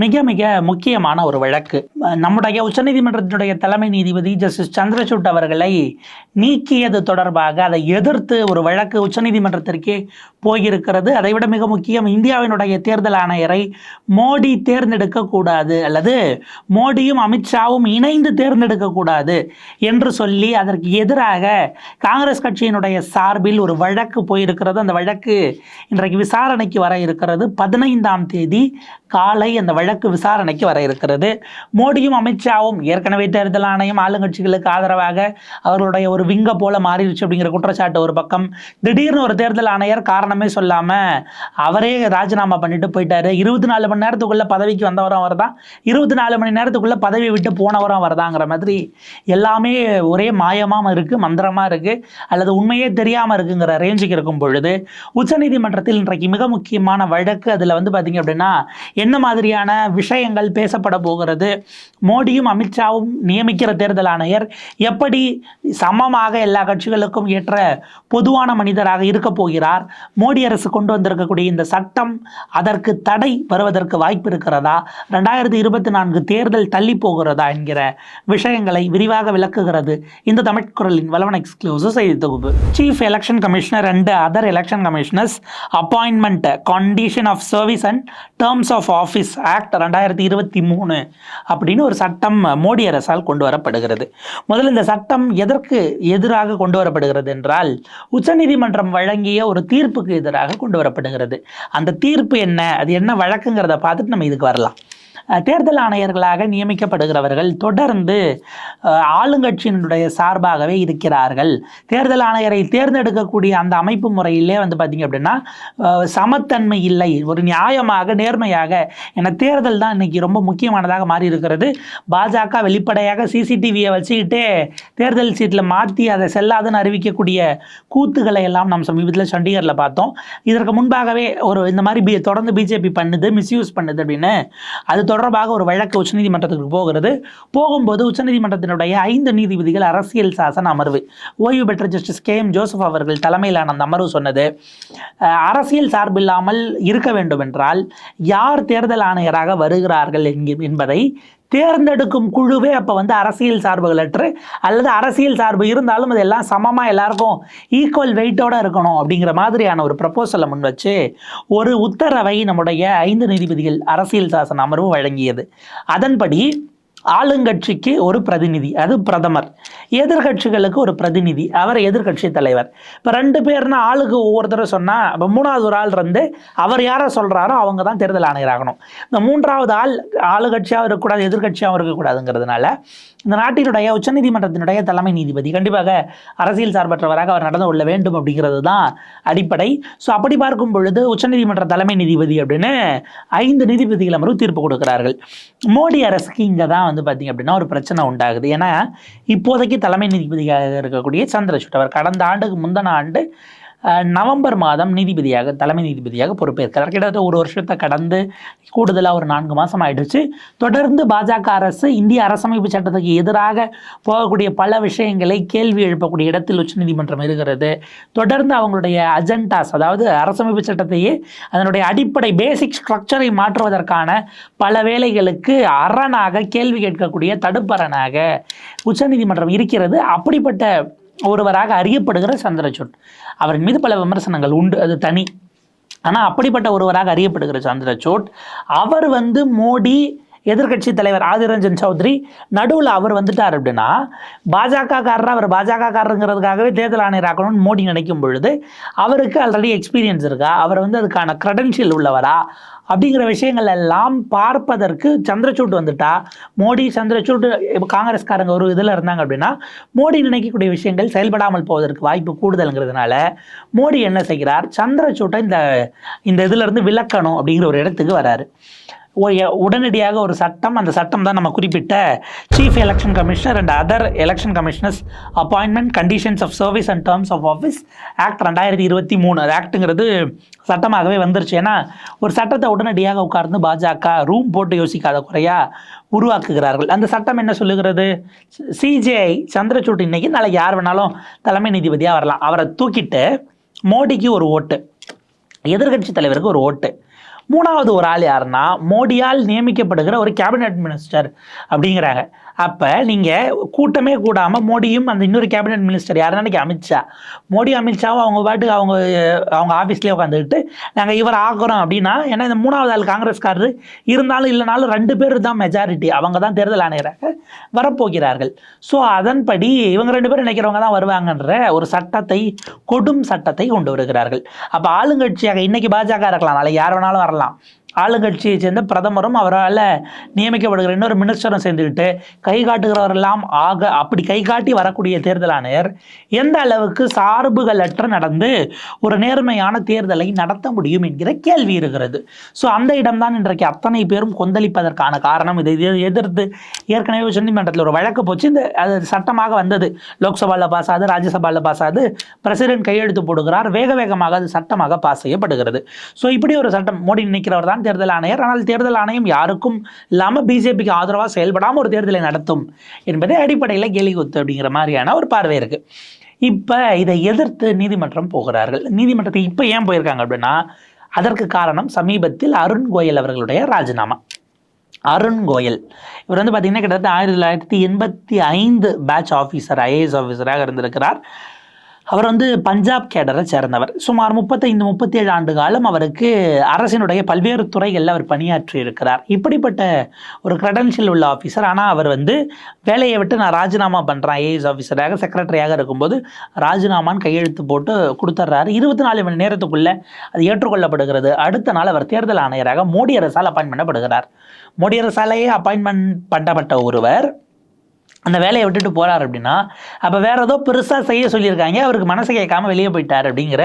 மிக மிக முக்கியமான ஒரு வழக்கு. நம்முடைய உச்சநீதிமன்றத்தினுடைய தலைமை நீதிபதி ஜஸ்டிஸ் சந்திரசூட் அவர்களை நீக்கியது தொடர்பாக அதை எதிர்த்து ஒரு வழக்கு உச்சநீதிமன்றத்திற்கே போயிருக்கிறது. அதைவிட மிக முக்கியம் இந்தியாவினுடைய தேர்தல் ஆணையரை மோடி தேர்ந்தெடுக்கக்கூடாது அல்லது மோடியும் அமித்ஷாவும் இணைந்து தேர்ந்தெடுக்கக்கூடாது என்று சொல்லி அதற்கு எதிராக காங்கிரஸ் கட்சியினுடைய சார்பில் ஒரு வழக்கு போயிருக்கிறது. அந்த வழக்கு இன்றைக்கு விசாரணைக்கு வர இருக்கிறது. பதினைந்தாம் தேதி காலை அந்த வழக்கு விசாரணைக்கு வர இருக்கிறது. மோடியும் அமித்ஷாவும் ஏற்கனவே தேர்தல் ஆணையம் ஆளுங்கட்சிகளுக்கு ஆதரவாக அவர்களுடைய ஒரு விங்க போல மாறிடுச்சு அப்படிங்கிற குற்றச்சாட்டு ஒரு பக்கம். திடீர்னு ஒரு தேர்தல் ஆணையர் காரணமே சொல்லாமல் அவரே ராஜினாமா பண்ணிட்டு போயிட்டாரு. இருபத்தி நாலு மணி நேரத்துக்குள்ளே பதவிக்கு வந்தவரும் அவர் தான் இருபத்தி நாலு மணி நேரத்துக்குள்ளே பதவி விட்டு போனவரும் வரதாங்கிற மாதிரி எல்லாமே ஒரே மாயமாக இருக்குது மந்திரமாக இருக்குது அல்லது உண்மையே தெரியாமல் இருக்குங்கிற ரேஞ்சுக்கு இருக்கும் பொழுது உச்சநீதிமன்றத்தில் இன்றைக்கு மிக முக்கியமான வழக்கு அதில் வந்து பார்த்தீங்க அப்படின்னா என்ன மாதிரியான விஷயங்கள் பேசப்பட போகிறது. மோடியும் அமித்ஷாவும் நியமிக்கிற தேர்தல் ஆணையர் எப்படி சமமாக எல்லா கட்சிகளுக்கும் ஏற்ற பொதுவான மனிதராக இருக்க போகிறார்? மோடி அரசு கொண்டு வந்திருக்கக்கூடிய இந்த சட்டம் அதற்கு தடை வருவதற்கு வாய்ப்பு இருக்கிறதா? ரெண்டாயிரத்தி இருபத்தி நான்கு தேர்தல் தள்ளி போகிறதா என்கிற விஷயங்களை விரிவாக விளக்குகிறது இந்த தமிழ் குரலின் வளவன் எக்ஸ்க்ளூசிவ் செய்தி தொகுப்பு. Chief election commissioner and other election commissioners appointment condition of service and terms of office act ரெண்டாயிரத்தி இருபத்தி மூணு அப்படின்னு ஒரு சட்டம் மோடி அரசால் கொண்டு வரப்படுகிறது. முதல்ல இந்த சட்டம் எதற்கு எதிராக கொண்டு வரப்படுகிறது என்றால் உச்சநீதிமன்றம் வழங்கிய ஒரு தீர்ப்புக்கு எதிராக கொண்டு வரப்படுகிறது. அந்த தீர்ப்பு என்ன அது என்ன வழக்குங்கிறத பார்த்துட்டு நம்ம இதுக்கு வரலாம். தேர்தல் ஆணையர்களாக நியமிக்கப்படுகிறவர்கள் தொடர்ந்து ஆளுங்கட்சியினுடைய சார்பாகவே இருக்கிறார்கள். தேர்தல் ஆணையரை தேர்ந்தெடுக்கக்கூடிய அந்த அமைப்பு முறையிலே வந்து பார்த்திங்க அப்படின்னா சமத்தன்மை இல்லை. ஒரு நியாயமாக நேர்மையாக என தேர்தல் தான் இன்னைக்கு ரொம்ப முக்கியமானதாக மாறி இருக்கிறது பாஜக வெளிப்படையாக சிசிடிவியை வச்சுக்கிட்டே தேர்தல் சீட்டில் மாற்றி அதை செல்லாதுன்னு அறிவிக்கக்கூடிய கூத்துக்களை எல்லாம் நாம் சமீபத்தில் சண்டிகரில் பார்த்தோம். இதற்கு முன்பாகவே ஒரு இந்த மாதிரி பி தொடர்ந்து பிஜேபி பண்ணுது மிஸ்யூஸ் பண்ணுது அப்படின்னு. அது தொடர்பாக ஒரு வழக்கு உச்சநீதிமன்றத்துக்கு போகிறது. போகும்போது உச்சநீதிமன்றத்தினுடைய ஐந்து நீதிபதிகள் அரசியல் சாசன அமர்வு. ஓய்வு பெற்ற ஜஸ்டிஸ் கே எம் ஜோசப் அவர்கள் தலைமையிலான அந்த அமர்வு சொன்னது. அரசியல் சார்பில்லாமல் இருக்க வேண்டும் என்றால் யார் தேர்தல் ஆணையராக வருகிறார்கள் என்பதை தேர்ந்தெடுக்கும் குழுவே அப்போ வந்து அரசியல் சார்புகளற்று அல்லது அரசியல் சார்பு இருந்தாலும் அது எல்லாம் சமமாக எல்லாருக்கும் ஈக்குவல் வெயிட்டோட இருக்கணும் அப்படிங்கிற மாதிரியான ஒரு ப்ரப்போசலை முன் வச்சு ஒரு உத்தரவை நம்முடைய ஐந்து நீதிபதிகள் அரசியல் சாசன அமர்வு வழங்கியது. அதன்படி ஆளுங்கட்சிக்கு ஒரு பிரதிநிதி அது பிரதமர். எதிர்கட்சிகளுக்கு ஒரு பிரதிநிதி அவர் எதிர்கட்சி தலைவர். இப்போ ரெண்டு பேர்னா ஆளுக்கு ஒவ்வொருத்தரும் சொன்னால் இப்போ மூணாவது ஒரு ஆள் இருந்து அவர் யாரை சொல்கிறாரோ அவங்க தான் தேர்தல் ஆணையராகணும். இந்த மூன்றாவது ஆள் ஆளுங்கட்சியாகவும் இருக்கக்கூடாது எதிர்கட்சியாகவும் இருக்கக்கூடாதுங்கிறதுனால இந்த நாட்டினுடைய உச்சநீதிமன்றத்தினுடைய தலைமை நீதிபதி கண்டிப்பாக அரசியல் சார்பற்றவராக அவர் நடந்து கொள்ள வேண்டும் அப்படிங்கிறது தான் அடிப்படை. ஸோ அப்படி பார்க்கும் பொழுது உச்சநீதிமன்ற தலைமை நீதிபதி அப்படின்னு ஐந்து நீதிபதிகள் அமர்வு தீர்ப்பு கொடுக்கிறார்கள். மோடி அரசுக்கு இங்கே தான் வந்து பார்த்திங்க அப்படின்னா ஒரு பிரச்சனை உண்டாகுது. ஏன்னா இப்போதைக்கு தலைமை நீதிபதியாக இருக்கக்கூடிய சந்திரசூட் அவர் கடந்த ஆண்டுக்கு முந்தின ஆண்டு நவம்பர் மாதம் நீதிபதியாக தலைமை நீதிபதியாக பொறுப்பேற்கிறார். கிட்டத்தட்ட ஒரு வருஷத்தை கடந்து கூடுதலாக ஒரு நான்கு மாதம் ஆயிடுச்சு. தொடர்ந்து பாஜக அரசு இந்திய அரசமைப்பு சட்டத்துக்கு எதிராக போகக்கூடிய பல விஷயங்களை கேள்வி எழுப்பக்கூடிய இடத்தில் உச்சநீதிமன்றம் இருக்கிறது. தொடர்ந்து அவங்களுடைய அஜெண்டாஸ் அதாவது அரசமைப்பு சட்டத்தையே அதனுடைய அடிப்படை பேசிக் ஸ்ட்ரக்சரை மாற்றுவதற்கான பல வேலைகளுக்கு அரணாக கேள்வி கேட்கக்கூடிய தடுப்பரணாக உச்சநீதிமன்றம் இருக்கிறது. அப்படிப்பட்ட ஒருவராக அறியப்படுகிற சந்திரசூட். அவரின் மீது பல விமர்சனங்கள் உண்டு அது தனி. ஆனால் அப்படிப்பட்ட ஒருவராக அறியப்படுகிற சந்திரசூட் அவர் வந்து மோடி எதிர்க்கட்சி தலைவர் ஆதிரஞ்சன் சௌத்ரி நடுவில் அவர் வந்துட்டார் அப்படின்னா பாஜக காரர் அவர் பாஜக காரருங்கிறதுக்காகவே தேர்தல் ஆணையர் ஆக்கணும்னு மோடி நினைக்கும் பொழுது அவருக்கு ஆல்ரெடி எக்ஸ்பீரியன்ஸ் இருக்கா? அவர் வந்து அதுக்கான க்ரெடென்ஷியல் உள்ளவரா? அப்படிங்கிற விஷயங்கள் எல்லாம் பார்ப்பதற்கு சந்திரசூட் வந்துட்டா? மோடி சந்திரசூட் இப்போ காங்கிரஸ்காரங்க ஒரு இதில் இருந்தாங்க அப்படின்னா மோடி நினைக்கக்கூடிய விஷயங்கள் செயல்படாமல் போவதற்கு வாய்ப்பு கூடுதல்ங்கிறதுனால மோடி என்ன செய்கிறார்? சந்திரசூட்டை இந்த இந்த இதிலிருந்து விலக்கணும் அப்படிங்கிற ஒரு இடத்துக்கு வராரு. உடனடியாக ஒரு சட்டம் அந்த சட்டம் தான் நம்ம குறிப்பிட்ட chief election commissioner and other election commissioners appointment conditions of service and terms of office act ரெண்டாயிரத்தி இருபத்தி மூணு. அது ஆக்ட்டுங்கிறது சட்டமாகவே வந்துருச்சு. ஏன்னா ஒரு சட்டத்தை உடனடியாக உட்கார்ந்து பாஜக ரூம் போட்டு யோசிக்காத குறையா உருவாக்குகிறார்கள். அந்த சட்டம் என்ன சொல்லுகிறது? சிஜேஐ சந்திரசூட் இன்னைக்கு நாளைக்கு யார் வேணாலும் தலைமை நீதிபதியாக வரலாம். அவரை தூக்கிட்டு மோடிக்கு ஒரு ஓட்டு எதிர்கட்சி தலைவருக்கு ஒரு ஓட்டு. மூணாவது ஒரு ஆள் யாருன்னா மோடியால் நியமிக்கப்படுகிற ஒரு கேபினெட் மினிஸ்டர் அப்படிங்கிறாங்க. அப்போ நீங்கள் கூட்டமே கூடாமல் மோடியும் அந்த இன்னொரு கேபினட் மினிஸ்டர் யார் அன்னைக்கு அமித்ஷா. மோடி அமித்ஷாவும் அவங்க பாட்டுக்கு அவங்க அவங்க ஆஃபீஸ்லேயே உட்காந்துக்கிட்டு நாங்கள் இவர் ஆக்குறோம் அப்படின்னா ஏன்னா இந்த மூணாவது ஆள் காங்கிரஸ்காரர். இருந்தாலும் இல்லைனாலும் ரெண்டு பேர் தான் மெஜாரிட்டி அவங்க தான் தேர்தல் ஆணையராக வரப்போகிறார்கள். ஸோ அதன்படி இவங்க ரெண்டு பேரும் நினைக்கிறவங்க தான் வருவாங்கன்ற ஒரு சட்டத்தை கொடும் சட்டத்தை கொண்டு வருகிறார்கள். அப்போ ஆளுங்கட்சியாக இன்றைக்கி பாஜக இருக்கலாம். நாளைக்கு யார் வேணாலும் வரலாம். ஆளுங்கட்சியை சேர்ந்த பிரதமரும் அவரால் நியமிக்கப்படுகிற இன்னொரு மினிஸ்டரும் சேர்ந்துக்கிட்டு கை காட்டுகிறவரெல்லாம் ஆக அப்படி கை காட்டி வரக்கூடிய தேர்தல் ஆணையர் எந்த அளவுக்கு சார்புகளற்ற நடந்து ஒரு நேர்மையான தேர்தலை நடத்த முடியும் என்கிற கேள்வி இருக்கிறது. ஸோ அந்த இடம்தான் இன்றைக்கு அத்தனை பேரும் கொந்தளிப்பதற்கான காரணம். இதை எதிர்த்து ஏற்கனவே உச்சநீதிமன்றத்தில் ஒரு வழக்கு போச்சு. இந்த அது சட்டமாக வந்தது. லோக்சபாவில் பாஸ் ஆகுது ராஜ்யசபாவில் பாஸ் ஆகுது பிரசிடென்ட் கையெழுத்து போடுகிறார். வேக வேகமாக அது சட்டமாக பாஸ் செய்யப்படுகிறது. ஸோ இப்படி ஒரு சட்டம் மோடி நினைக்கிறவர் தான் தேர்தல் ஆணையர். ஆனால் தேர்தல் ஆணையம் யாருக்கும் இல்லாமல் பிஜேபிக்கு ஆதரவாக செயல்படாமல் ஒரு தேர்தலை நடத்தும் என்பதே அடிப்படையில் கேலி குத்து அப்படிங்கிற மாதிரியான ஒரு பார்வை இருக்குது இப்போ இதை எதிர்த்து நீதிமன்றம் போகிறார்கள். நீதிமன்றத்துக்கு இப்போ ஏன் போயிருக்காங்க அப்படின்னா அதற்கு காரணம் சமீபத்தில் அருண் கோயல் அவர்களுடைய ராஜினாமா. அருண் கோயல். இவர் வந்து பார்த்தீங்கன்னா கிட்டத்தட்ட ஆயிரத்தி தொள்ளாயிரத்தி எண்பத்தி ஐந்து பேட்ச் ஆஃபீஸர் ஐஏஎஸ் ஆஃபீஸராக இருந்திருக்கிறார். அவர் வந்து பஞ்சாப் கேடரை சேர்ந்தவர். சுமார் முப்பத்தைந்து முப்பத்தேழு ஆண்டு காலம் அவருக்கு அரசினுடைய பல்வேறு துறைகளில் அவர் பணியாற்றி இருக்கிறார் இப்படிப்பட்ட ஒரு கிரெடென்ஷியல் உள்ள ஆஃபீஸர் ஆனால் அவர் வந்து வேலையை விட்டு நான் ராஜினாமா பண்ணுறேன் ஐஏஎஸ் ஆஃபீஸராக செக்ரட்டரியாக இருக்கும்போது ராஜினாமான்னு கையெழுத்து போட்டு கொடுத்துட்றாரு இருபத்தி நாலு மணி நேரத்துக்குள்ளே அது ஏற்றுக்கொள்ளப்படுகிறது. அடுத்த நாள் அவர் தேர்தல் ஆணையராக மோடி அரசால் அப்பாயின்ட் பண்ணப்படுகிறார். மோடி அரசாலேயே அப்பாயின்மெண்ட் பண்ணப்பட்ட ஒருவர் அந்த வேலையை விட்டுட்டு போகிறார் அப்படின்னா அப்போ வேற ஏதோ பெருசாக செய்ய சொல்லியிருக்காங்க. அவருக்கு மனசு கேட்காம வெளியே போயிட்டார் அப்படிங்கிற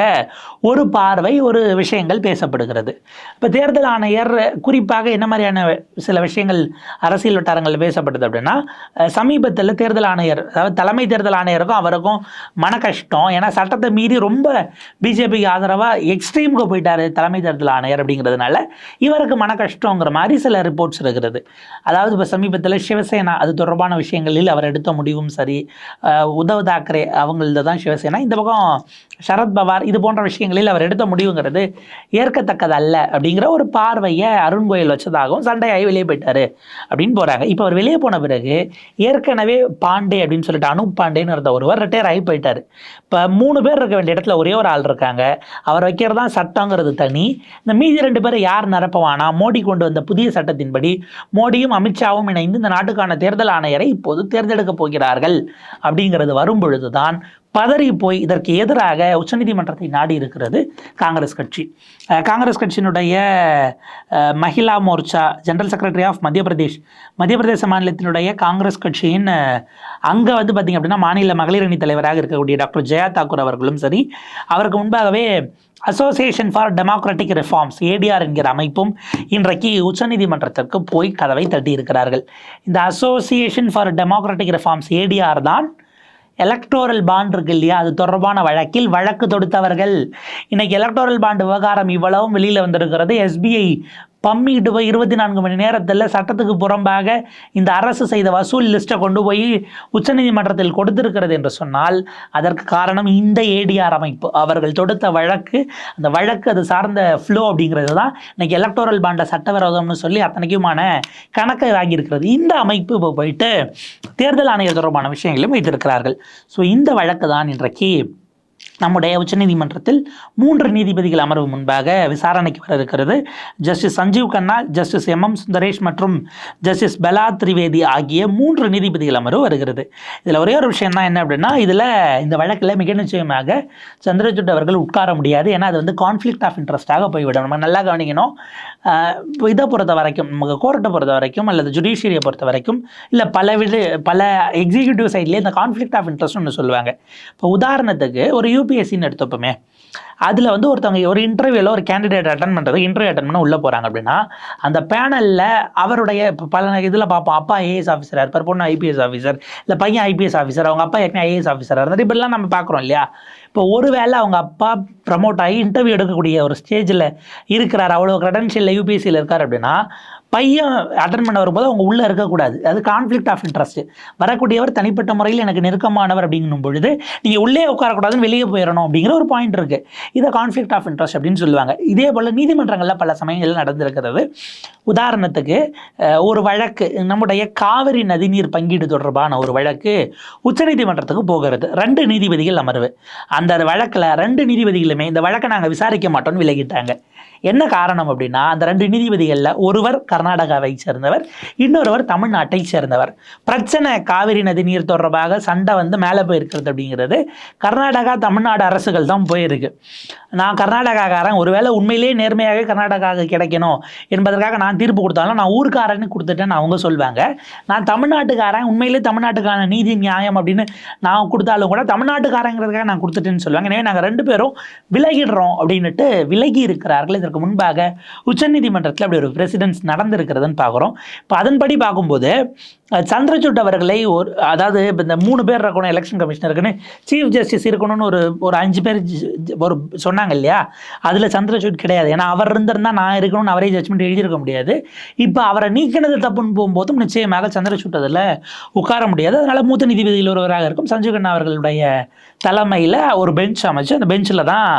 ஒரு பார்வை ஒரு விஷயங்கள் பேசப்படுகிறது. இப்போ தேர்தல் ஆணையர் குறிப்பாக என்ன மாதிரியான சில விஷயங்கள் அரசியல் வட்டாரங்களில் பேசப்படுது அப்படின்னா சமீபத்தில் தேர்தல் ஆணையர் அதாவது தலைமை தேர்தல் ஆணையருக்கும் அவருக்கும் மன கஷ்டம். ஏன்னா சட்டத்தை மீறி ரொம்ப பிஜேபிக்கு ஆதரவாக எக்ஸ்ட்ரீமுக்கு போயிட்டார் தலைமை தேர்தல் ஆணையர் அப்படிங்கிறதுனால இவருக்கு மன கஷ்டங்கிற மாதிரி சில ரிப்போர்ட்ஸ் இருக்கிறது. அதாவது இப்போ சமீபத்தில் சிவசேனா அது தொடர்பான விஷயங்களில் அவர் எடுத்த முடிவும் சரி. உத்தவ் தாக்கரே அவங்களது தான் சிவசேனா. இந்த பக்கம் சரத்பவார் இது போன்ற விஷயங்களில் அவர் எடுத்த முடிவுங்கிறது ஏற்கத்தக்கதல்ல அப்படிங்கிற ஒரு பார்வையை அருண் கோயல் வச்சதாகவும் சண்டையாகி வெளியே போயிட்டார் அப்படின்னு போகிறாங்க இப்போ அவர் வெளியே போன பிறகு ஏற்கனவே பாண்டே அப்படின்னு சொல்லிட்டு அனுப் பாண்டேன்னு இருந்த ஒருவர் ரிட்டையர் ஆகி போயிட்டார். இப்போ மூணு பேர் இருக்க வேண்டிய இடத்துல ஒரே ஒரு ஆள் இருக்காங்க. அவர் வைக்கிறது தான் சட்டங்கிறது தனி. இந்த மீதி ரெண்டு பேரை யார் நிரப்பவானா? மோடி கொண்டு வந்த புதிய சட்டத்தின்படி மோடியும் அமித்ஷாவும் இணைந்து இந்த நாட்டுக்கான தேர்தல் ஆணையரை இப்போது தேர்ந்தெடுக்கப் போகிறார்கள் அப்படிங்கிறது வரும் பொழுதுதான் பதறி போய் இதற்கு எதிராக உச்சநீதிமன்றத்தை நாடி இருக்கிறது காங்கிரஸ் கட்சி. காங்கிரஸ் கட்சியினுடைய Mahila Morcha general secretary of Madhya Pradesh Madhya பிரதேச மாநிலத்தினுடைய காங்கிரஸ் கட்சியின் அங்கே வந்து பார்த்திங்க அப்படின்னா மாநில மகளிர் அணி தலைவராக இருக்கக்கூடிய டாக்டர் ஜெயா தாக்கூர் அவர்களும் சரி அவருக்கு முன்பாகவே association for democratic reforms ADR என்கிற அமைப்பும் இன்றைக்கு உச்சநீதிமன்றத்திற்கு போய் கதவை தட்டியிருக்கிறார்கள். இந்த association for democratic reforms ADR தான் எலக்டோரல் பாண்ட் இருக்கு இல்லையா? அது தொடர்பான வழக்கில் வழக்கு தொடுத்தவர்கள். இன்னைக்கு எலக்டோரல் பாண்ட் விவகாரம் இவ்வளவும் வெளியில் வந்திருக்கிறது. எஸ்பிஐ பம்மிட்டு போய் இருபத்தி நான்கு மணி நேரத்தில் சட்டத்துக்கு புறம்பாக இந்த அரசு செய்த வசூல் லிஸ்ட்டை கொண்டு போய் உச்சநீதிமன்றத்தில் கொடுத்திருக்கிறது என்று சொன்னால் அதற்கு காரணம் இந்த ஏடிஆர் அமைப்பு. அவர்கள் தொடுத்த வழக்கு அந்த வழக்கு அது சார்ந்த ஃப்ளோ அப்படிங்கிறது தான் இன்னைக்கு எலக்டோரல் பாண்டை சட்டவிரோதம்னு சொல்லி அத்தனைக்குமான கணக்கை வாங்கியிருக்கிறது. இந்த அமைப்பு இப்போ போயிட்டு தேர்தல் ஆணையர் தொடர்பான விஷயங்களையும் வைத்திருக்கிறார்கள். ஸோ இந்த வழக்கு தான் இன்றைக்கு நம்முடைய உச்சநீதிமன்றத்தில் மூன்று நீதிபதிகள் அமர்வு முன்பாக விசாரணைக்கு வர இருக்கிறது. Justice Sanjiv Khanna justice M. M. Sundresh மற்றும் ஜஸ்டிஸ் பெலா திரிவேதி ஆகிய மூன்று நீதிபதிகள் அமர்வு வருகிறது. இதில் ஒரே ஒரு விஷயம் தான் என்ன அப்படின்னா இதில் இந்த வழக்கில் மிக நிச்சயமாக சந்திரசூட் அவர்கள் உட்கார முடியாது. ஏன்னா அது வந்து கான்ஃப்ளிக்ட் ஆஃப் இன்ட்ரெஸ்ட்டாக போய்விடும். நம்ம நல்லா கவனிக்கணும். இதை பொறுத்த வரைக்கும் நமக்கு கோர்ட்டை பொறுத்த வரைக்கும் அல்லது ஜுடிஷியரியை பொறுத்த வரைக்கும் இல்லை பல வித பல எக்ஸிக்யூட்டிவ் சைட்லேயே இந்த கான்ஃப்ளிக்ட் ஆஃப் இன்ட்ரெஸ்ட் ஒன்று சொல்லுவாங்க. இப்போ உதாரணத்துக்கு ஒரு யூபிஎஸ்சின்னு எடுத்துப்போமே அதில் வந்து ஒருத்தவங்க ஒரு இன்டர்வியூவில் ஒரு கேண்டிடேட் அட்டன் பண்ணுறது இன்டர்வியூ அட்டன் பண்ண உள்ளே போகிறாங்க அப்படின்னா அந்த பேனலில் அவருடைய இப்போ பல இதில் பார்ப்போம். அப்பா ஐஏஎஸ் ஆஃபீஸராக இருப்பார் பொண்ணு ஐபிஎஸ் ஆஃபீஸர் இல்லை பையன் ஐபிஎஸ் ஆஃபீஸர் அவங்க அப்பா ஏற்கனவே ஐஏஎஸ் ஆஃபீஸராக இருந்தார். இப்படிலாம் நம்ம பார்க்குறோம் இல்லையா? இப்போ ஒருவேளை அவங்க அப்பா ப்ரமோட் ஆகி இன்டர்வியூ எடுக்கக்கூடிய ஒரு ஸ்டேஜில் இருக்கிறார் அவ்வளோ க்ரெடென்ஷியலில் யூபிஎஸ்சியில் இருக்கார் அப்படின்னா பையன் அட்டன் பண்ண வரும்போது அவங்க உள்ளே இருக்கக்கூடாது அது கான்ஃப்ளிக்ட் ஆஃப் இன்ட்ரெஸ்ட் வரக்கூடியவர் தனிப்பட்ட முறையில் எனக்கு நெருக்கமானவர் அப்படிங்கும் பொழுது நீங்கள் உள்ளே உட்காரக்கூடாதுன்னு வெளியே போயிடணும் அப்படிங்கிற ஒரு பாயிண்ட் இருக்குது இதை கான்ஃப்ளிக் ஆஃப் இன்ட்ரெஸ்ட் அப்படின்னு சொல்லுவாங்க. இதே போல் நீதிமன்றங்களில் பல சமயங்களில் நடந்திருக்கிறது. உதாரணத்துக்கு ஒரு வழக்கு நம்முடைய காவிரி நதிநீர் பங்கீடு தொடர்பான ஒரு வழக்கு உச்சநீதிமன்றத்துக்கு போகிறது. ரெண்டு நீதிபதிகள் அமர்வு. அந்த வழக்கில் ரெண்டு நீதிபதிகளுமே இந்த வழக்கை நாங்கள் விசாரிக்க மாட்டோம்னு விலகிட்டாங்க. என்ன காரணம் அப்படின்னா அந்த ரெண்டு நீதிபதிகளில் ஒருவர் கர்நாடகாவை சேர்ந்தவர் இன்னொருவர் தமிழ்நாட்டை சேர்ந்தவர். பிரச்சனை காவிரி நதி நீர் தொடர்பாக சண்டை வந்து மேலே போயிருக்கிறது அப்படிங்கிறது கர்நாடகா தமிழ்நாடு அரசுகள் தான் போயிருக்கு. நான் கர்நாடகாக்காரன் ஒருவேளை உண்மையிலேயே நேர்மையாக கர்நாடகாவுக்கு கிடைக்கணும் என்பதற்காக நான் தீர்ப்பு கொடுத்தாலும் நான் ஊருக்காரன்னு கொடுத்துட்டேன்னு அவங்க சொல்லுவாங்க நான் தமிழ்நாட்டுக்காரன் உண்மையிலேயே தமிழ்நாட்டுக்கான நீதி நியாயம் அப்படின்னு நான் கொடுத்தாலும் கூட தமிழ்நாட்டுக்காரங்கிறதுக்காக நான் கொடுத்துட்டேன்னு சொல்லுவாங்க எனவே நாங்கள் ரெண்டு பேரும் விலகிடுறோம் அப்படின்னுட்டு விலகி இருக்கிறார்கள். இதற்கு முன்பாக உச்சநீதிமன்றத்தில் அப்படி ஒரு பிரசிடென்ஸ் நடந்திருக்கிறதுன்னு பார்க்குறோம். இப்போ அதன்படி பார்க்கும்போது சந்திரசூட் அவர்களை ஒரு அதாவது இப்போ இந்த மூணு பேர் இருக்கணும் எலெக்ஷன் கமிஷனருக்குன்னு சீஃப் ஜஸ்டிஸ் இருக்கணும்னு ஒரு ஒரு அஞ்சு பேர் ஒரு சொன்னாங்க இல்லையா? அதில் சந்திரசூட் கிடையாது. ஏன்னா அவர் இருந்திருந்தா நான் இருக்கணும்னு அவரே ஜட்மெண்ட் எழுதியிருக்க முடியாது. இப்போ அவரை நீக்கினது தப்புன்னு போகும்போதும் நிச்சயமாக சந்திரசூட் அதில் உட்கார முடியாது. அதனால் மூத்த நீதிபதியில் ஒருவராக இருக்கும். சஞ்சீவ் கண்ணா அவர்களுடைய தலைமையில் ஒரு பெஞ்ச் அமைச்சு அந்த பெஞ்சில் தான்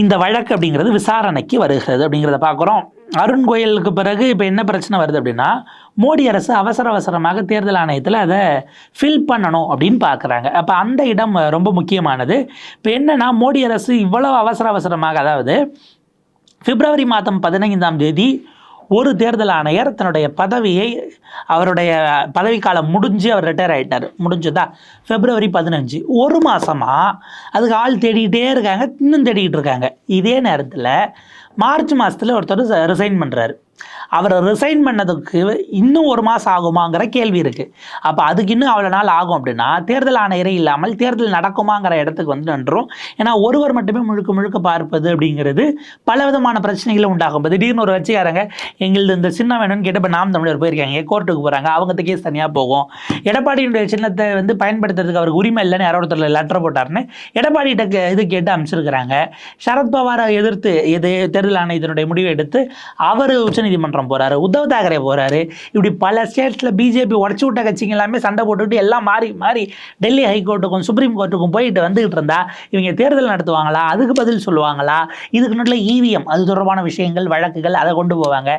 இந்த வழக்கு அப்படிங்கிறது விசாரணைக்கு வருகிறது அப்படிங்கிறத பார்க்குறோம். அருண் கோயலுக்கு பிறகு இப்போ என்ன பிரச்சனை வருது அப்படின்னா மோடி அரசு அவசர அவசரமாக தேர்தல் ஆணையத்தில் அதை ஃபில் பண்ணணும் அப்படின்னு பார்க்குறாங்க. அப்போ அந்த இடம் ரொம்ப முக்கியமானது. இப்போ என்னென்னா மோடி அரசு இவ்வளோ அவசர அவசரமாக அதாவது பிப்ரவரி மாதம் பதினைந்தாம் தேதி ஒரு தேர்தல் ஆணையர் தன்னுடைய பதவியை அவருடைய பதவிக்காலம் முடிஞ்சு அவர் ரிட்டையர் ஆகிட்டார் முடிஞ்சதா? பிப்ரவரி பதினஞ்சு. ஒரு மாதமாக அதுக்கு ஆள் தேடிக்கிட்டே இருக்காங்க இன்னும் தேடிக்கிட்டு இருக்காங்க. இதே நேரத்தில் மார்ச் மாதத்தில் ஒருத்தர் ரிசைன் பண்ணுறாரு அவரை ரிசைன் பண்ணதுக்கு இன்னும் ஒரு மாதம் ஆகுமாங்கிற கேள்வி இருக்குது அப்போ அதுக்கு இன்னும் அவ்வளோ நாள் ஆகும் அப்படின்னா தேர்தல் ஆணையரே இல்லாமல் தேர்தல் நடக்குமாங்கிற இடத்துக்கு வந்து நின்றோம். ஏன்னா ஒருவர் மட்டுமே முழுக்க முழுக்க பார்ப்பது அப்படிங்கிறது பல விதமான பிரச்சனைகளை உண்டாகும் இப்போ திடீர்னு ஒரு வச்சுக்காரங்க எங்களது இந்த சின்னம் வேணும்னு கேட்டப்போ நாம் தமிழர் போயிருக்காங்க கோர்ட்டுக்கு போகிறாங்க அவங்க கேஸ் தனியாக போகும். எடப்பாடியினுடைய சின்னத்தை வந்து பயன்படுத்துறதுக்கு அவருக்கு உரிமை இல்லைன்னு யாரோ ஒருத்தர் லெட்டர் போட்டாருன்னு எடப்பாடிகிட்ட கே- இது கேட்டு அமைச்சிருக்கிறாங்க சரத்பவாரை எதிர்த்து இது தேர்தல் ஆணையத்தினுடைய முடிவை எடுத்து அவர் உச்சநீதிமன்றம் போறாரு உத்தவ் தாக்கரே போறாரு. இப்படி பல ஸ்டேட்ஸில் பிஜேபி உடச்சி விட்ட கட்சிங்க எல்லாமே சண்டை போட்டுக்கிட்டு எல்லாம் மாறி மாறி டெல்லி ஹைகோர்ட்டுக்கும் சுப்ரீம் கோர்ட்டுக்கும் போயிட்டு வந்துகிட்டு இருந்தா இவங்க தேர்தல் நடத்துவாங்களா? அதுக்கு பதில் சொல்லுவாங்களா? இதுக்கு நடுவில் ஈவிஎம் அது தொடர்பான விஷயங்கள் வழக்குகள் அதை கொண்டு போவாங்க.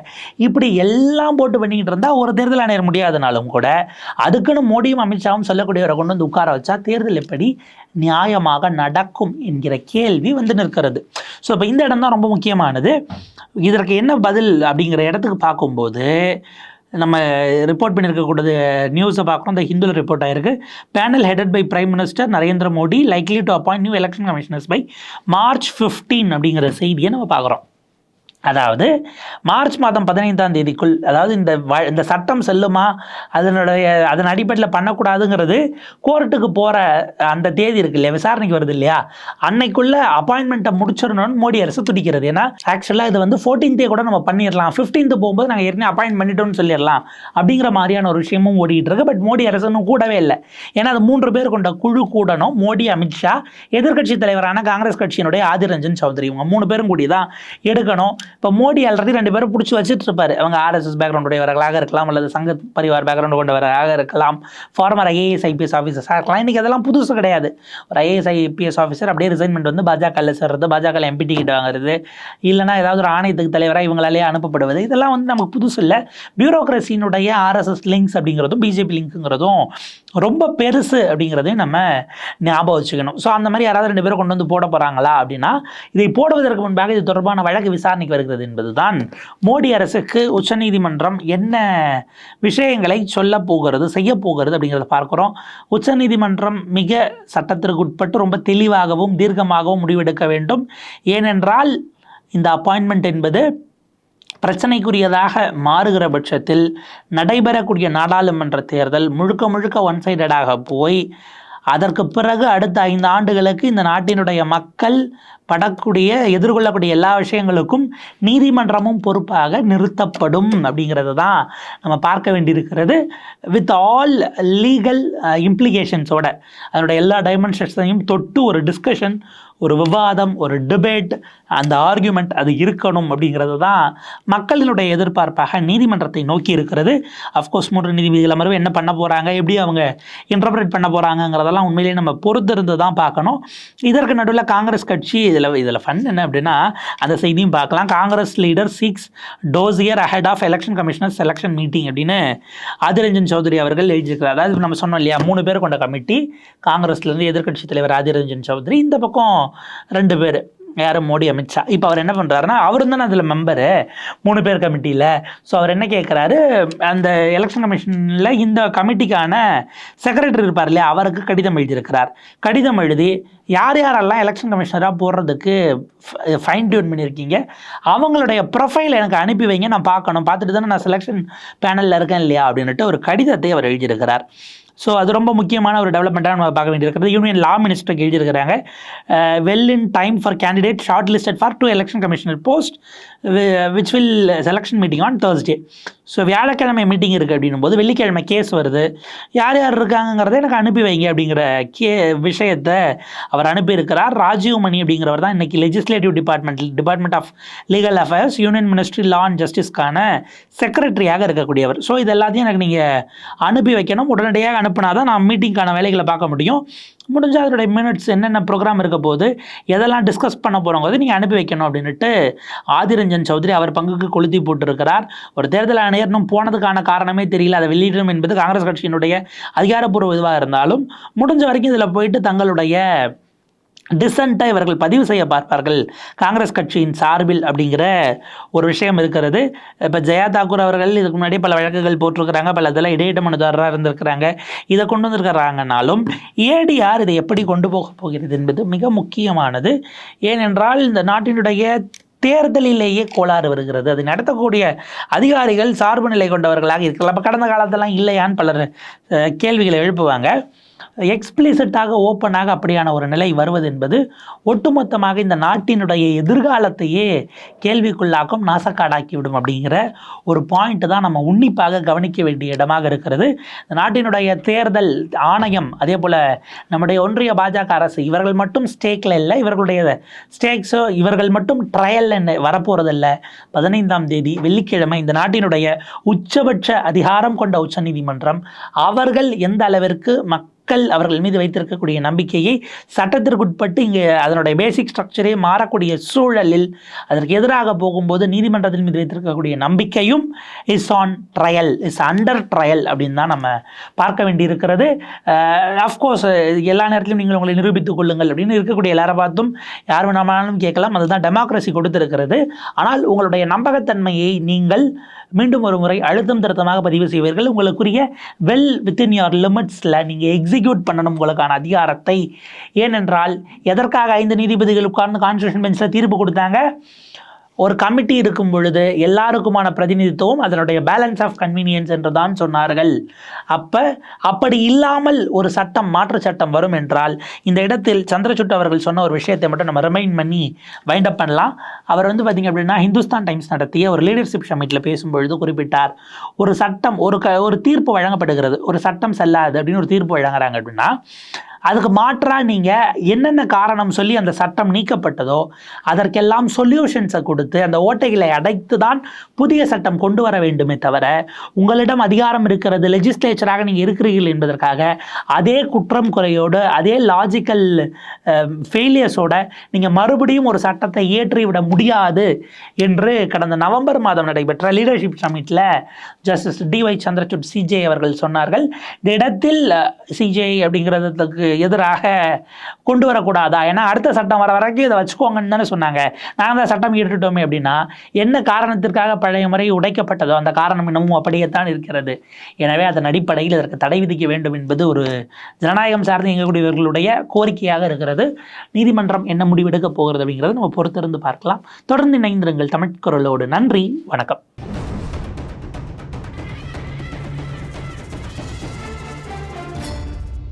இப்படி எல்லாம் போட்டு பண்ணிக்கிட்டு இருந்தால் ஒரு தேர்தல் ஆணையர் முடியாதனாலும் கூட அதுக்குன்னு மோடியும் அமித்ஷாவும் சொல்லக்கூடியவரை கொண்டு வந்து உட்கார வச்சா தேர்தல் எப்படி நியாயமாக நடக்கும் என்கிற கேள்வி வந்து நிற்கிறது. ஸோ இப்போ இந்த இடம் தான் ரொம்ப முக்கியமானது. இதற்கு என்ன பதில் அப்படிங்கிற இடத்துக்கு பார்க்கும்போது நம்ம ரிப்போர்ட் பண்ணியிருக்கக்கூடிய நியூஸை பார்க்குறோம். இந்த ஹிந்துவில் ரிப்போர்ட் ஆயிருக்கு. Panel headed by prime minister Narendra Modi likely to appoint new election commissioners by March 15 அப்படிங்கிற செய்தியை நம்ம பார்க்குறோம். அதாவது மார்ச் மாதம் பதினைந்தாம் தேதிக்குள் அதாவது இந்த வ இந்த சட்டம் செல்லுமா அதனுடைய அதன் அடிப்படையில் பண்ணக்கூடாதுங்கிறது கோர்ட்டுக்கு போகிற அந்த தேதி இருக்கு இல்லையா விசாரணைக்கு வருது இல்லையா? அன்னைக்குள்ள அப்பாயின்மெண்ட்டை முடிச்சிடணும்னு மோடி அரசு துடிக்கிறது. ஏன்னா ஆக்சுவலாக இது வந்து ஃபோர்டீன்த்தே கூட நம்ம பண்ணிடலாம். ஃபிஃப்டீன்த்து போகும்போது நாங்கள் ஏற்கனவே அப்பாயின்ட் பண்ணிட்டோம்னு சொல்லிடலாம். அப்படிங்கிற மாதிரியான ஒரு விஷயமும் ஓடிட்டு இருக்கு. பட் மோடி அரசு இன்னும் கூடவே இல்லை. ஏன்னா அது மூன்று பேர் கொண்ட குழு கூடணும். மோடி அமித்ஷா எதிர்க்கட்சி தலைவரான காங்கிரஸ் கட்சியினுடைய ஆதிரஞ்சன் சௌத்ரி இவங்க மூணு பேரும் கூடி தான் எடுக்கணும். இப்போ மோடி ஆல்ரெடி ரெண்டு பேரும் பிடிச்சி வச்சுட்டு இருப்பார் அவங்க ஆர்எஸ்எஸ் பேக்ரவுண்ட் உடையவர்களாக இருக்கலாம் அல்லது சங்க பரிவார் பேக்ரவுண்ட் கொண்டவராக இருக்கலாம் ஃபார்மர் ஐஏஎஸ் ஐபிஎஸ் ஆஃபீஸர்ஸாக இருக்கலாம். இன்றைக்கி அதெல்லாம் புதுசு கிடையாது. ஒரு ஐஏஎஸ் ஐபிஎஸ் ஆஃபீஸர் அப்படியே ரிசைன்மெண்ட் வந்து பாஜகவில் சேர்றது பாஜக எம்பி டிக்கெட் வாங்குறது இல்லைனா ஏதாவது ஒரு ஆணையத்துக்கு தலைவராக இவங்களாலேயே அனுப்பப்படுவது. இதெல்லாம் வந்து நமக்கு புதுசு இல்லை. பியூரோக்ரஸினுடைய ஆர்எஸ்எஸ் லிங்க்ஸ் அப்படிங்கிறதும் பிஜேபி லிங்க்குங்கிறதும் ரொம்ப பெருசு அப்படிங்கிறதையும் நம்ம ஞாபகம் வச்சுக்கணும். ஸோ அந்த மாதிரி யாராவது ரெண்டு பேரும் கொண்டு வந்து போட போகிறாங்களா அப்படின்னா இதை போடுவதற்கு முன்பாக இது தொடர்பான வழக்கு விசாரணைக்கு வருகிறது என்பதுதான் மோடி அரசுக்கு உச்சநீதிமன்றம் என்ன விஷயங்களை சொல்ல போகிறது செய்ய போகிறது அப்படிங்கிறத பார்க்குறோம். உச்சநீதிமன்றம் மிக சட்டத்திற்கு உட்பட்டு ரொம்ப தெளிவாகவும் தீர்க்கமாகவும் முடிவெடுக்க வேண்டும். ஏனென்றால் இந்த அப்பாயின்மெண்ட் என்பது பிரச்சனைக்குரியதாக மாறுகிற பட்சத்தில் நடைபெறக்கூடிய நாடாளுமன்ற தேர்தல் முழுக்க முழுக்க ஒன் சைடடாக போய் அதற்கு பிறகு அடுத்த ஐந்து ஆண்டுகளுக்கு இந்த நாட்டினுடைய மக்கள் படக்கூடிய எதிர்கொள்ளக்கூடிய எல்லா விஷயங்களுக்கும் நீதிமன்றமும் பொறுப்பாக நிறுத்தப்படும் அப்படிங்கிறது தான் நம்ம பார்க்க வேண்டியிருக்கிறது. வித் ஆல் லீகல் இம்ப்ளிகேஷன்ஸோட அதனுடைய எல்லா டைமென்ஷன்ஸையும் தொட்டு ஒரு டிஸ்கஷன் ஒரு விவாதம் ஒரு டிபேட் அந்த ஆர்கியூமெண்ட் அது இருக்கணும் அப்படிங்கிறது தான் மக்களினுடைய எதிர்பார்ப்பாக நீதிமன்றத்தை நோக்கி இருக்கிறது. அஃப்கோர்ஸ் மூன்று நீதிபதிகள் அமர்வு என்ன பண்ண போகிறாங்க எப்படி அவங்க இன்டர்பிரேட் பண்ண போகிறாங்கங்கிறதெல்லாம் உண்மையிலேயே நம்ம பொறுத்திருந்து தான் பார்க்கணும். இதற்கு நடுவில் காங்கிரஸ் கட்சி இதில் இதில் ஃபன் என்ன அப்படின்னா அந்த செய்தியும் பார்க்கலாம். Congress leader seeks dossier ahead of election commissioner selection meeting அப்படின்னு ஆதிரஞ்சன் சௌத்ரி அவர்கள் எழுதியிருக்கிறார். அதாவது நம்ம சொன்னோம் இல்லையா மூணு பேர் கொண்ட கமிட்டி காங்கிரஸ்லேருந்து எதிர்க்கட்சி தலைவர் ஆதிரஞ்சன் சௌத்ரி இந்த பக்கம் ரெண்டு பேர். யார் மோடி அமித்ஷா இப்போ அவர் என்ன பண்ணுறாருன்னா அவரும் தானே அதில் மெம்பரு மூணு பேர் கமிட்டியில் ஸோ அவர் என்ன கேட்குறாரு அந்த எலெக்ஷன் கமிஷனில் இந்த கமிட்டிக்கான செக்ரட்டரி இருப்பார் இல்லையா? அவருக்கு கடிதம் எழுதியிருக்கிறார். கடிதம் எழுதி யார் யாரெல்லாம் எலெக்ஷன் கமிஷனராக போடுறதுக்கு ஃபைன் டியூன் பண்ணியிருக்கீங்க அவங்களுடைய ப்ரொஃபைல் எனக்கு அனுப்பி வைங்க நான் பார்க்கணும். பார்த்துட்டு தானே நான் செலெக்ஷன் பேனலில் இருக்கேன் இல்லையா? அப்படின்ட்டு ஒரு கடிதத்தை அவர் எழுதியிருக்கிறார். ஸோ அது ரொம்ப முக்கியமான ஒரு டெவலப்மெண்ட்டாக நம்ம பார்க்க வேண்டியிருக்கிறது. யூனியன் லா மினிஸ்டருக்கு எழுதியிருக்கிறாங்க. Well in time for candidate short listed for two election commissioner post which will selection meeting on Thursday so வியாழக்கிழமை மீட்டிங் இருக்குது அப்படின்னும் போது வெள்ளிக்கிழமை கேஸ் வருது. யார் யார் இருக்காங்கிறத எனக்கு அனுப்பி வைங்க அப்படிங்கிற கே விஷயத்தை அவர் அனுப்பியிருக்கிறார். ராஜீவ் மணி அப்படிங்கிறவர் தான் இன்றைக்கி legislative department department of legal affairs union ministry law and ஜஸ்டிஸ்க்கான செக்ரட்டரியாக இருக்கக்கூடியவர். ஸோ இது எல்லாத்தையும் எனக்கு நீங்கள் அனுப்பி வைக்கணும். உடனடியாக அனுப்புனா தான் நான் மீட்டிங்க்கான வேலைகளை பார்க்க முடியும். முடிஞ்சால் அதனுடைய மினிட்ஸ் என்னென்ன ப்ரோக்ராம் இருக்க போது எதெல்லாம் டிஸ்கஸ் பண்ண போகிறோங்கிறது நீங்கள் அனுப்பி வைக்கணும் அப்படின்ட்டு ஆதிரஞ்சன் சௌத்ரி அவர் பங்குக்கு கொளுத்தி போட்டிருக்கிறார். ஒரு தேர்தல் ஆணையர் இன்னும் போனதுக்கான காரணமே தெரியல அதை வெளியிடணும் என்பது காங்கிரஸ் கட்சியினுடைய அதிகாரப்பூர்வ இதுவாக இருந்தாலும் முடிஞ்ச வரைக்கும் இதில் போயிட்டு தங்களுடைய டிசன்ட்டாக இவர்கள் பதிவு செய்ய பார்ப்பார்கள். காங்கிரஸ் கட்சியின் சார்பில் அப்படிங்கிற ஒரு விஷயம் இருக்கிறது. இப்போ ஜெயா தாக்கூர் அவர்கள் இதுக்கு முன்னாடி பல வழக்குகள் போட்டிருக்கிறாங்க பல இதெல்லாம் இடையிட்ட மனுதாரராக இருந்திருக்கிறாங்க. இதை கொண்டு வந்திருக்கிறாங்கனாலும் ஏடிஆர் இதை எப்படி கொண்டு போக போகிறது என்பது மிக முக்கியமானது. ஏனென்றால் இந்த நாட்டினுடைய தேர்தலிலேயே கோளாறு வருகிறது. அது நடத்தக்கூடிய அதிகாரிகள் சார்பு நிலை கொண்டவர்களாக இருக்கலாம். அப்போ கடந்த காலத்தெல்லாம் இல்லையான்னு பலர் கேள்விகளை எழுப்புவாங்க. எக்ஸ்பிளிசிட்டாக ஓப்பனாக அப்படியான ஒரு நிலை வருவது என்பது ஒட்டுமொத்தமாக இந்த நாட்டினுடைய எதிர்காலத்தையே கேள்விக்குள்ளாக்கும் நாசக்காடாக்கிவிடும் அப்படிங்கிற ஒரு பாயிண்ட் தான் நம்ம உன்னிப்பாக கவனிக்க வேண்டிய இடமாக இருக்கிறது. இந்த நாட்டினுடைய தேர்தல் ஆணையம் அதே போல் நம்முடைய ஒன்றிய பாஜக அரசு இவர்கள் மட்டும் ஸ்டேக்கில் இல்லை இவர்களுடைய ஸ்டேக்ஸோ இவர்கள் மட்டும் ட்ரையல் என்ன வரப்போகிறதில்ல பதினைந்தாம் தேதி வெள்ளிக்கிழமை இந்த நாட்டினுடைய உச்சபட்ச அதிகாரம் கொண்ட உச்சநீதிமன்றம் அவர்கள் எந்த அளவிற்கு மக் மக்கள் அவர்கள் மீது வைத்திருக்கக்கூடிய நம்பிக்கையை சட்டத்திற்குட்பட்டு இங்கே அதனுடைய பேசிக் ஸ்ட்ரக்சரே மாறக்கூடிய சூழலில் அதற்கு எதிராக போகும்போது நீதிமன்றத்தின் மீது வைத்திருக்கக்கூடிய நம்பிக்கையும் is on trial is under trial அப்படின்னு தான் நம்ம பார்க்க வேண்டியிருக்கிறது. அஃப்கோர்ஸ் எல்லா நேரத்திலும் நீங்கள் உங்களை நிரூபித்துக் கொள்ளுங்கள் அப்படின்னு இருக்கக்கூடிய எல்லாரை பார்த்தும் யார் வேணாலும் கேட்கலாம். அதுதான் டெமோக்ரஸி கொடுத்திருக்கிறது. ஆனால் உங்களுடைய நம்பகத்தன்மையை நீங்கள் மீண்டும் ஒரு முறை அழுத்தம் திருத்தமாக பதிவு செய்வீர்கள். உங்களுக்குரிய வெல் வித்தின் யுவர் லிமிட்ஸில் நீங்கள் எக்ஸிக்யூட் பண்ணணும் உங்களுக்கான அதிகாரத்தை. ஏனென்றால் எதற்காக ஐந்து நீதிபதிகள் உட்கார்ந்து கான்ஸ்டியூஷன் பெஞ்சில் தீர்ப்பு கொடுத்தாங்க? ஒரு கமிட்டி இருக்கும் பொழுது எல்லாருக்குமான பிரதிநிதித்துவம் அதனுடைய பேலன்ஸ் ஆஃப் கன்வீனியன்ஸ் என்று தான் சொன்னார்கள். அப்போ அப்படி இல்லாமல் ஒரு சட்டம் மாற்று சட்டம் வரும் என்றால் இந்த இடத்தில் சந்திரசூட் அவர்கள் சொன்ன ஒரு விஷயத்தை மட்டும் நம்ம ரிமைண்ட் பண்ணி வைண்ட் அப் பண்ணலாம். அவர் வந்து பார்த்திங்க அப்படின்னா ஹிந்துஸ்தான் டைம்ஸ் நடத்திய ஒரு லீடர்ஷிப் சமிட்டில் பேசும்பொழுது குறிப்பிட்டார். ஒரு சட்டம் ஒரு க ஒரு தீர்ப்பு வழங்கப்படுகிறது. ஒரு சட்டம் செல்லாது அப்படின்னு ஒரு தீர்ப்பு வழங்குறாங்க அப்படின்னா அதுக்கு மாற்றாக நீங்கள் என்னென்ன காரணம் சொல்லி அந்த சட்டம் நீக்கப்பட்டதோ அதற்கெல்லாம் சொல்யூஷன்ஸை கொடுத்து அந்த ஓட்டைகளை அடைத்து தான் புதிய சட்டம் கொண்டு வர வேண்டுமே தவிர உங்களிடம் அதிகாரம் இருக்கிறது லெஜிஸ்லேச்சராக நீங்கள் இருக்கிறீர்கள் என்பதற்காக அதே குற்றம் குறையோடு அதே லாஜிக்கல் ஃபெயிலியர்ஸோட நீங்கள் மறுபடியும் ஒரு சட்டத்தை ஏற்றிவிட முடியாது என்று கடந்த நவம்பர் மாதம் நடைபெற்ற leadership சமிட்டில் justice D Y Chandrachud CJ அவர்கள் சொன்னார்கள். இந்த இடத்தில் சிஜே அப்படிங்கிறதுக்கு எதிராக கொண்டு வரக்கூடாதா? ஏன்னா அடுத்த சட்டம் வர வரைக்கும் இதை வச்சுக்கோங்கன்னு தானே சொன்னாங்க. நாங்கள் தான் சட்டம் ஏற்றுட்டோமே அப்படின்னா என்ன காரணத்திற்காக பழைய முறை உடைக்கப்பட்டதோ அந்த காரணம் இன்னமும் அப்படியே தான் இருக்கிறது. எனவே அதன் அடிப்படையில் இதற்கு தடை விதிக்க வேண்டும் என்பது ஒரு ஜனநாயகம் சார்ந்து இயங்கக்கூடியவர்களுடைய கோரிக்கையாக இருக்கிறது. நீதிமன்றம் என்ன முடிவெடுக்க போகிறது அப்படிங்கிறது நம்ம பொறுத்திருந்து பார்க்கலாம். தொடர்ந்து இணைந்திருங்கள் தமிழ் குரலோடு. நன்றி வணக்கம்.